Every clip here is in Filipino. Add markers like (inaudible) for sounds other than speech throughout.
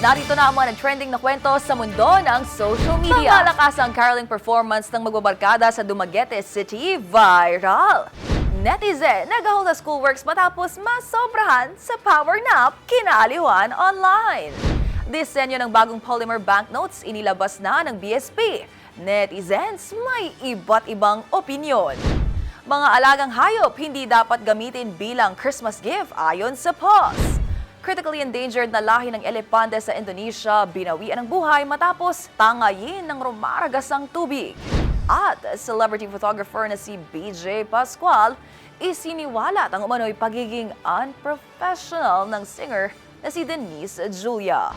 Narito na ang mga trending na kwento sa mundo ng social media. Pangalakas ang caroling performance ng magbabarkada sa Dumaguete City viral. Netizen nagahol sa schoolworks matapos masobrahan sa power nap kinaaliwan online. Disenyo ng bagong polymer banknotes inilabas na ng BSP. Netizens may iba't ibang opinyon. Mga alagang hayop hindi dapat gamitin bilang Christmas gift ayon sa POS. Critically endangered na lahi ng elepante sa Indonesia binawian ng buhay matapos tangayin ng rumaragasang tubig. At celebrity photographer na si BJ Pascual isiniwalat ang umano'y pagiging unprofessional ng singer na si Denise Julia.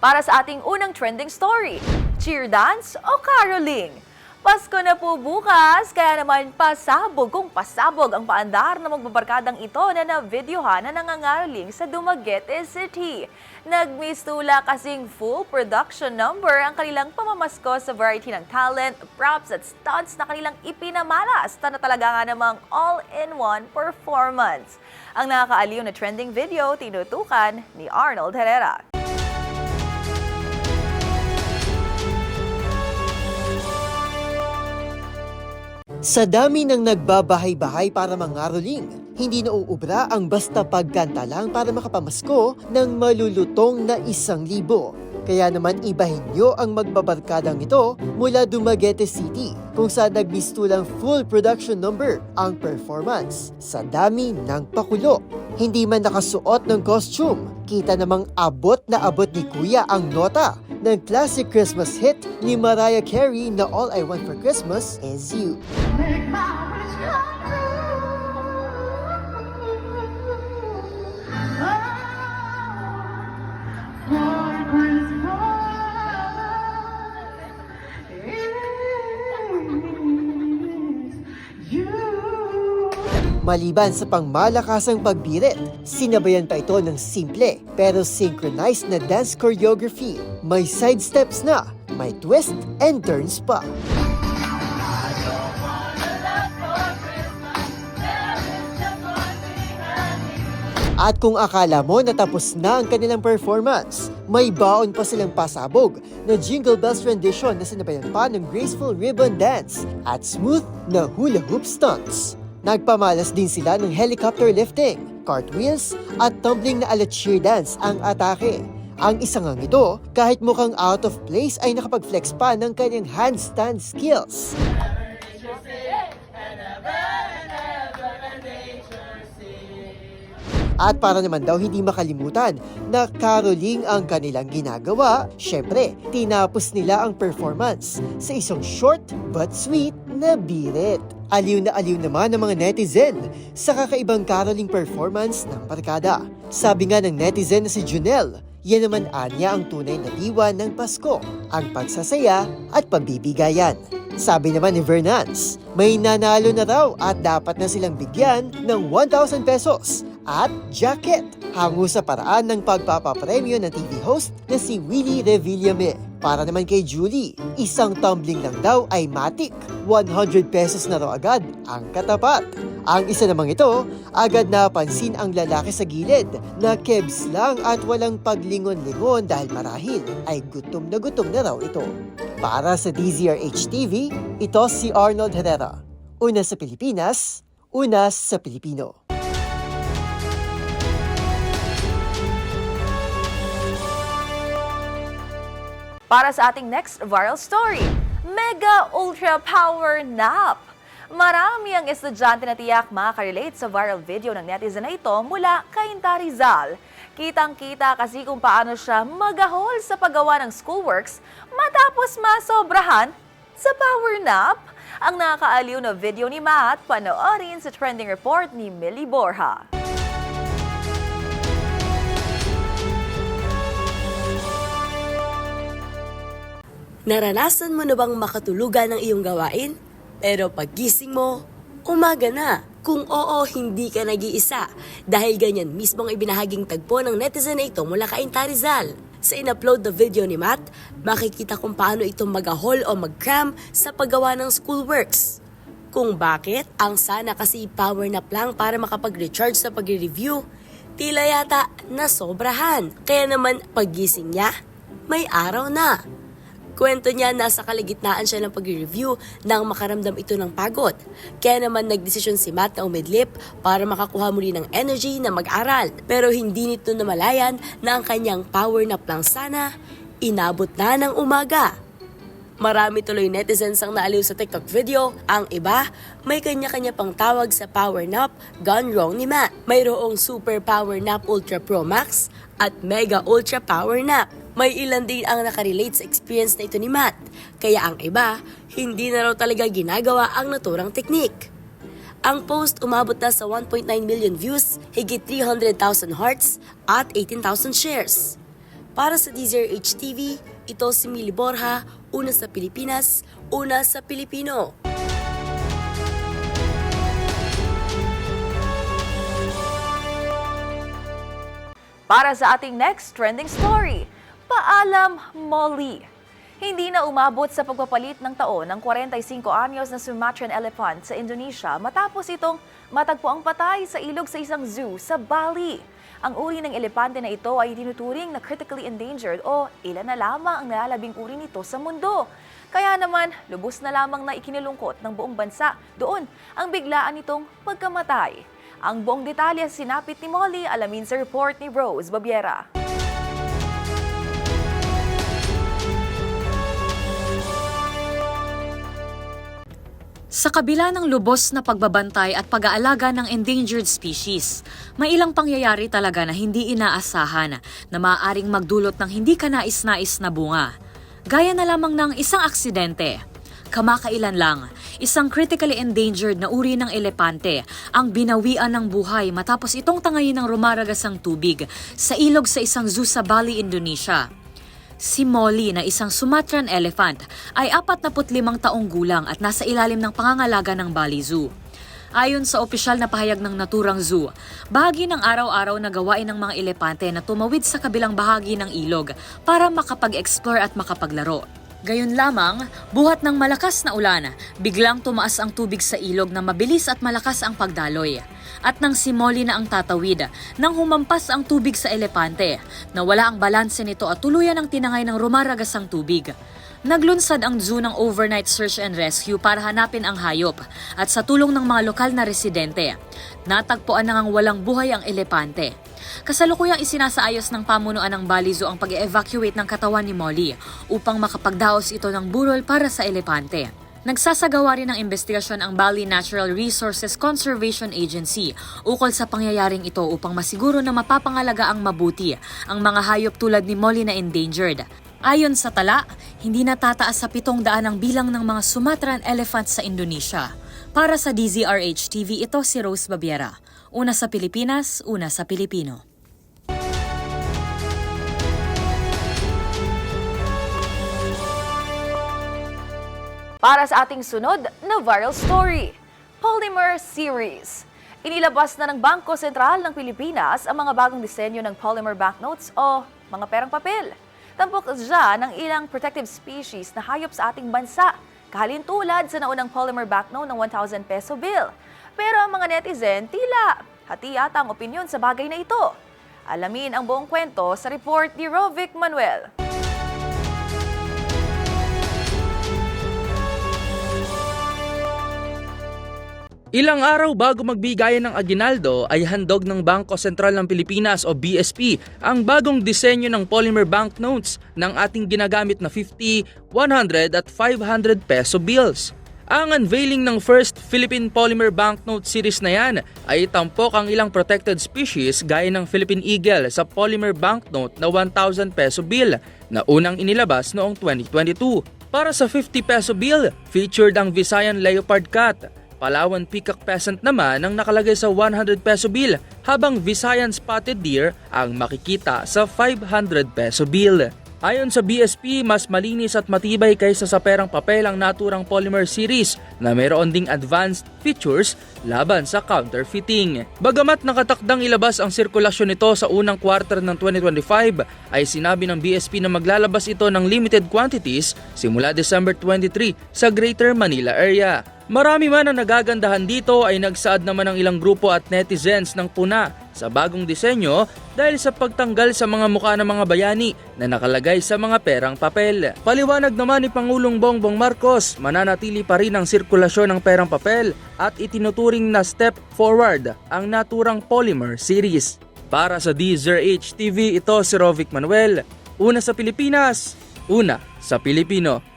Para sa ating unang trending story, cheer dance o caroling? Pasko na po bukas, kaya naman pasabog kung pasabog ang paandar na magbabarkadang ito na na-videohan na nangangaroling sa Dumaguete City. Nagmistula kasing full production number ang kanilang pamamasko sa variety ng talent, props at stunts na kanilang ipinamalas na talaga nga namang all-in-one performance. Ang nakakaaliw na trending video tinutukan ni Arnold Herrera. Sa dami ng nagbabahay-bahay para mangaroling, hindi nauubra ang basta pagkanta lang para makapamasko ng malulutong na isang libo. Kaya naman ibahin nyo ang magbabarkadang ito mula Dumaguete City kung saan nagbistulang full production number ang performance sa dami ng pakulo. Hindi man nakasuot ng costume, kita namang abot na abot ni Kuya ang nota ng classic Christmas hit ni Mariah Carey na All I Want for Christmas Is You. Make Maliban sa pangmalakasang pagbirit, sinabayan pa ito ng simple pero synchronized na dance choreography. May side steps na, may twist and turns pa. At kung akala mo natapos na ang kanilang performance, may baon pa silang pasabog na Jingle Bells rendition na sinabayan pa ng graceful ribbon dance at smooth na hula hoop stunts. Nagpamalas din sila ng helicopter lifting, cartwheels at tumbling na ala dance ang atake. Ang isang ang ito, kahit mukhang out of place ay nakapag-flex pa ng kanyang handstand skills. At para naman daw hindi makalimutan na caroling ang kanilang ginagawa, syempre, tinapos nila ang performance sa isang short but sweet na birit. Aliw na aliw naman ng mga netizen sa kakaibang caroling performance ng barkada. Sabi nga ng netizen na si Junel, yan naman anya ang tunay na diwa ng Pasko, ang pagsasaya at pagbibigayan. Sabi naman ni Vernance, may nanalo na raw at dapat na silang bigyan ng 1,000 pesos at jacket. Hango sa paraan ng pagpapapremyo ng TV host na si Willie Revillame. Para naman kay Julie, isang tumbling lang daw ay matik. 100 pesos na raw agad ang katapat. Ang isa namang ito, agad napansin ang lalaki sa gilid na kebs lang at walang paglingon-lingon dahil marahil ay gutom na gutom na raw ito. Para sa DZRH TV, ito si Arnold Herrera. Una sa Pilipinas, una sa Pilipino. Para sa ating next viral story, Mega Ultra Power Nap. Marami ang estudyante na tiyak makaka-relate sa viral video ng netizen na ito mula kay Inta Rizal. Kitang-kita kasi kung paano siya magahol sa paggawa ng schoolworks matapos masobrahan Sa power nap, ang nakakaaliw na video ni Matt panoorin sa trending report ni Millie Borja. Naranasan mo na bang makatulugan ng iyong gawain? Pero paggising mo, umaga na. Kung oo, hindi ka nag-iisa. Dahil ganyan mismo ang ibinahaging tagpo ng netizen na ito mula kay Inta. Sa in-upload na video ni Matt, makikita kung paano ito mag-ahol o mag-cram sa paggawa ng schoolworks. Kung bakit, ang sana kasi power nap lang para makapag-recharge sa pag-review. Tila yata nasobrahan. Kaya naman paggising niya, may araw na. Kwento niya nasa kaligitnaan siya ng pag-review nang makaramdam ito ng pagod. Kaya naman nagdesisyon si Matt na umidlip para makakuha muli ng energy na mag-aral. Pero hindi nito namalayan na ang kanyang power nap lang sana, inabot na ng umaga. Marami tuloy netizens ang naaliw sa TikTok video. Ang iba, may kanya-kanya pang tawag sa power nap gone wrong ni Matt. Mayroong Super Power Nap Ultra Pro Max at Mega Ultra Power Nap. May ilan din ang nakarelate sa experience na ito ni Matt. Kaya ang iba, hindi na raw talaga ginagawa ang naturang teknik. Ang post umabot na sa 1.9 million views, higit 300,000 hearts at 18,000 shares. Para sa DZRH TV, ito si Mili Borja, una sa Pilipinas, una sa Pilipino. Para sa ating next trending story, paalam Molly. Hindi na umabot sa pagpapalit ng taon ng 45 anyos na Sumatran elephant sa Indonesia matapos itong matagpo ang patay sa ilog sa isang zoo sa Bali. Ang uri ng elepante na ito ay tinuturing na critically endangered o ilan na lamang ang nalalabing uri nito sa mundo. Kaya naman, lubos na lamang na ikinilungkot ng buong bansa doon ang biglaan nitong pagkamatay. Ang buong detalye sinapit ni Molly alamin sa report ni Rose Babiera. Sa kabila ng lubos na pagbabantay at pag-aalaga ng endangered species, may ilang pangyayari talaga na hindi inaasahan na maaaring magdulot ng hindi kanais-nais na bunga. Gaya na lamang ng isang aksidente. Kamakailan lang, isang critically endangered na uri ng elepante ang binawian ng buhay matapos itong tangayin ng rumaragasang tubig sa ilog sa isang zoo sa Bali, Indonesia. Si Molly na isang Sumatran elephant ay 45 taong gulang at nasa ilalim ng pangangalaga ng Bali Zoo. Ayon sa opisyal na pahayag ng Naturang Zoo, bahagi ng araw-araw na gawain ng mga elepante na tumawid sa kabilang bahagi ng ilog para makapag-explore at makapaglaro. Gayon lamang, buhat ng malakas na ulan, biglang tumaas ang tubig sa ilog na mabilis at malakas ang pagdaloy. At nang si Molly na ang tatawid, nang humampas ang tubig sa elepante, nawala ang balanse nito at tuluyan ang tinangay ng rumaragas ang tubig. Naglunsad ang zoo ng overnight search and rescue para hanapin ang hayop at sa tulong ng mga lokal na residente, natagpuan na ngang walang buhay ang elepante. Kasalukuyang isinasaayos ng pamunuan ng Bali Zoo ang pag-evacuate ng katawan ni Molly upang makapagdaos ito ng burol para sa elepante. Nagsasagawa rin ng investigasyon ang Bali Natural Resources Conservation Agency ukol sa pangyayaring ito upang masiguro na mapapangalaga ang mabuti ang mga hayop tulad ni Molly na endangered. Ayon sa tala, hindi natataas sa pitong daan ang bilang ng mga Sumatran elephants sa Indonesia. Para sa DZRH TV, ito si Rose Babiera. Una sa Pilipinas, una sa Pilipino. Para sa ating sunod na viral story, Polymer Series. Inilabas na ng Bangko Sentral ng Pilipinas ang mga bagong disenyo ng polymer banknotes o mga perang papel. Tampok siya ng ilang protective species na hayop sa ating bansa, kahalintulad sa naunang polymer banknote ng 1,000 peso bill. Pero ang mga netizen, tila hati yata ang opinyon sa bagay na ito. Alamin ang buong kwento sa report ni Rovic Manuel. Ilang araw bago magbigayan ng aginaldo ay handog ng Bangko Sentral ng Pilipinas o BSP ang bagong disenyo ng polymer banknotes ng ating ginagamit na 50, 100 at 500 peso bills. Ang unveiling ng first Philippine Polymer Banknote series na yan ay tampok ang ilang protected species gaya ng Philippine Eagle sa polymer banknote na 1,000 peso bill na unang inilabas noong 2022. Para sa 50 peso bill, featured ang Visayan Leopard Cat. Palawan Peacock Peasant naman ang nakalagay sa 100 peso bill habang Visayan Spotted Deer ang makikita sa 500 peso bill. Ayon sa BSP, mas malinis at matibay kaysa sa perang papel ang naturang polymer series na mayroon ding advanced features laban sa counterfeiting. Bagamat nakatakdang ilabas ang sirkulasyon nito sa unang quarter ng 2025, ay sinabi ng BSP na maglalabas ito ng limited quantities simula December 23 sa Greater Manila area. Marami man ang nagagandahan dito ay nagsaad naman ng ilang grupo at netizens ng puna sa bagong disenyo dahil sa pagtanggal sa mga mukha ng mga bayani na nakalagay sa mga perang papel. Paliwanag naman ni Pangulong Bongbong Marcos, mananatili pa rin ang sirkulasyon ng perang papel at itinuturing na step forward ang naturang polymer series. Para sa Deezer HTV, ito si Rovic Manuel. Una sa Pilipinas, una sa Pilipino.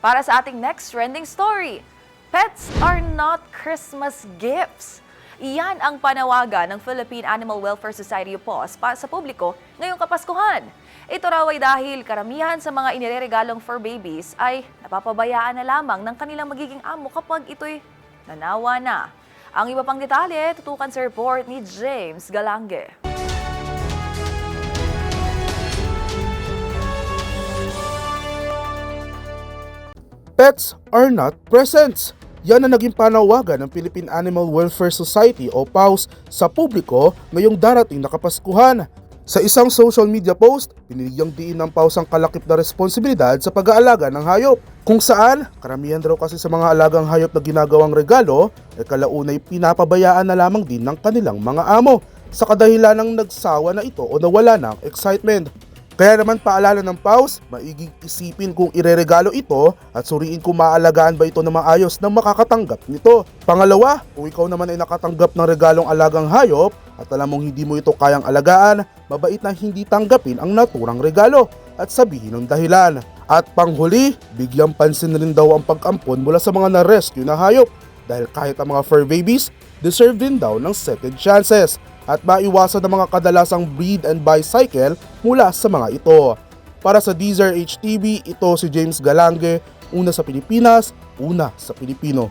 Para sa ating next trending story, pets are not Christmas gifts. Iyan ang panawagan ng Philippine Animal Welfare Society o PAWS para sa publiko ngayong Kapaskuhan. Ito raw ay dahil karamihan sa mga inireregalong fur babies ay napapabayaan na lamang ng kanilang magiging amo kapag ito'y nanawa na. Ang iba pang detalye, tutukan sa report ni James Galange. Pets are not presents. Yan ang naging panawagan ng Philippine Animal Welfare Society o PAWS sa publiko ngayong darating na Kapaskuhan. Sa isang social media post, pinigyang diin ng PAWS ang kalakip na responsibilidad sa pag-aalaga ng hayop. Kung saan, karamihan daw kasi sa mga alagang hayop na ginagawang regalo, ay kalaunay pinapabayaan na lamang din ng kanilang mga amo sa kadahilan ng nagsawa na ito o nawala ng excitement. Kaya naman paalala ng PAWS, maiging isipin kung ireregalo ito at suriin kung maaalagaan ba ito na maayos na makakatanggap nito. Pangalawa, kung ikaw naman ay nakatanggap ng regalong alagang hayop at alam mong hindi mo ito kayang alagaan, mabait na hindi tanggapin ang naturang regalo at sabihin ng dahilan. At panghuli, bigyang pansin rin daw ang pag-ampon mula sa mga na-rescue na hayop dahil kahit ang mga fur babies, deserve din daw ng second chances at maiwasan ang mga kadalasang breed and buy cycle mula sa mga ito. Para sa Deezer HTV, ito si James Galange, una sa Pilipinas, una sa Pilipino.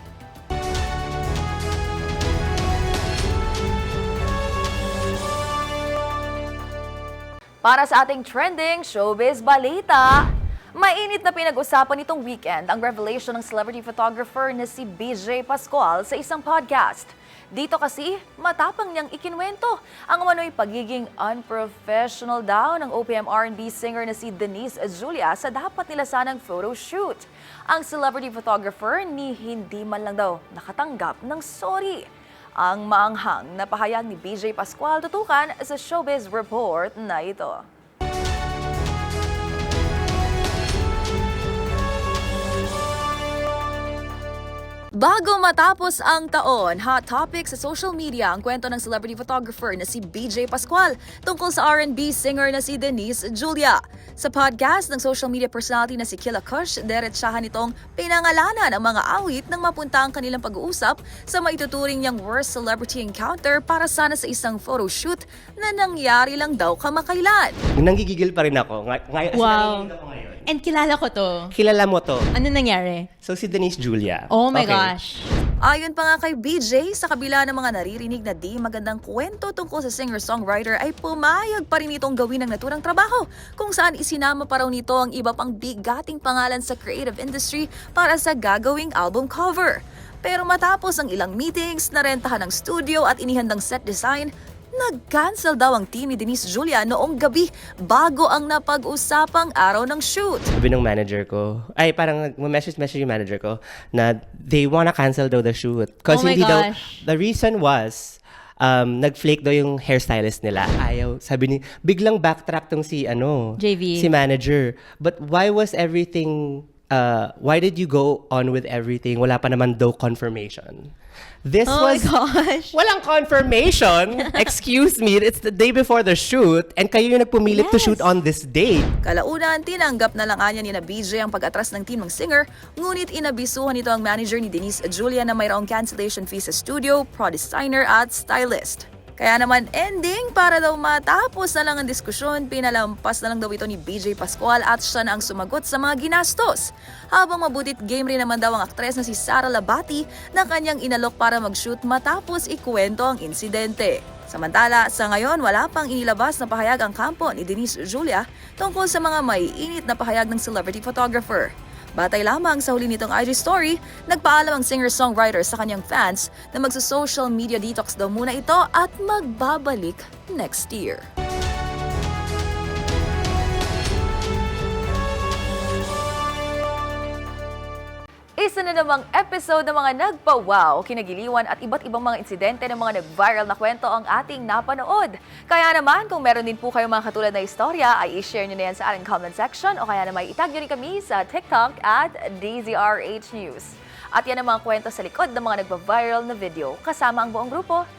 Para sa ating trending showbiz balita, mainit na pinag-usapan nitong weekend ang revelation ng celebrity photographer na si BJ Pascual sa isang podcast. Dito kasi, matapang niyang ikinwento ang umano'y pagiging unprofessional daw ng OPM R&B singer na si Denise Julia sa dapat nila sanang photo shoot. Ang celebrity photographer ni hindi man lang daw nakatanggap ng sorry. Ang maanghang na pahayag ni BJ Pascual tutukan sa Showbiz Report na ito. Bago matapos ang taon, hot topic sa social media ang kwento ng celebrity photographer na si BJ Pascual tungkol sa R&B singer na si Denise Julia. Sa podcast ng social media personality na si Killa Kush, diretsahan itong pinangalanan ang mga awit nang mapunta ang kanilang pag-uusap sa maituturing niyang worst celebrity encounter para sana sa isang photoshoot na nangyari lang daw kamakailan. Nanggigigil pa rin ako. Ngay- ngay- Wow. nanggigigil ako ngayon. And kilala ko to. Kilala mo to. Ano nangyari? So si Denise Julia. Oh my Okay. gosh. Ayon pa nga kay BJ, sa kabila ng mga naririnig na di magandang kwento tungkol sa singer-songwriter ay pumayag pa rin itong gawin ng naturang trabaho kung saan isinama pa raw nito ang iba pang bigating pangalan sa creative industry para sa gagawing album cover. Pero matapos ang ilang meetings, narentahan ng studio at inihandang set design, nag-cancel daw ang team ni Denise Julia noong gabi bago ang napag-usapang araw ng shoot. Sabi ng manager ko, ay parang message-message yung manager ko na they wanna cancel daw the shoot. Kasi Oh my hindi daw, gosh. the reason was, um, nag-flake daw yung hairstylist nila. Ayaw, sabi ni, biglang backtrack tong si, ano, JV. si manager. But why was everything, uh, why did you go on with everything? Wala pa naman daw confirmation. This Oh my was, gosh. Walang confirmation. (laughs) Excuse me, it's the day before the shoot and kayo yung nagpumilit to Yes. shoot on this date. Kalaunan, tinanggap na lang anya ni na BJ ang pag-atras ng team ng singer, ngunit inabisuhan nito ang manager ni Denise Julia na mayroong cancellation fee sa studio, pro designer at stylist. Kaya naman ending para daw matapos na lang ang diskusyon, pinalampas na lang daw ito ni BJ Pascual at siya na ang sumagot sa mga ginastos. Habang mabutit game rin naman daw ang aktres na si Sara Labati na kanyang inalok para mag-shoot matapos ikwento ang insidente. Samantala, sa ngayon wala pang inilabas na pahayag ang kampo ni Denise Julia tungkol sa mga maiinit na pahayag ng celebrity photographer. Batay lamang sa huli nitong IG story, nagpaalam ang singer-songwriter sa kanyang fans na magsa-social media detox daw muna ito at magbabalik next year. Isa na namang episode ng mga nagpa-wow, kinagiliwan at iba't ibang mga insidente ng mga nag-viral na kwento ang ating napanood. Kaya naman, kung meron din po kayong mga katulad na istorya, ay i-share nyo na yan sa ating comment section o kaya naman itag nyo rin kami sa TikTok at DZRH News. At yan ang mga kwento sa likod ng mga nagpa-viral na video kasama ang buong grupo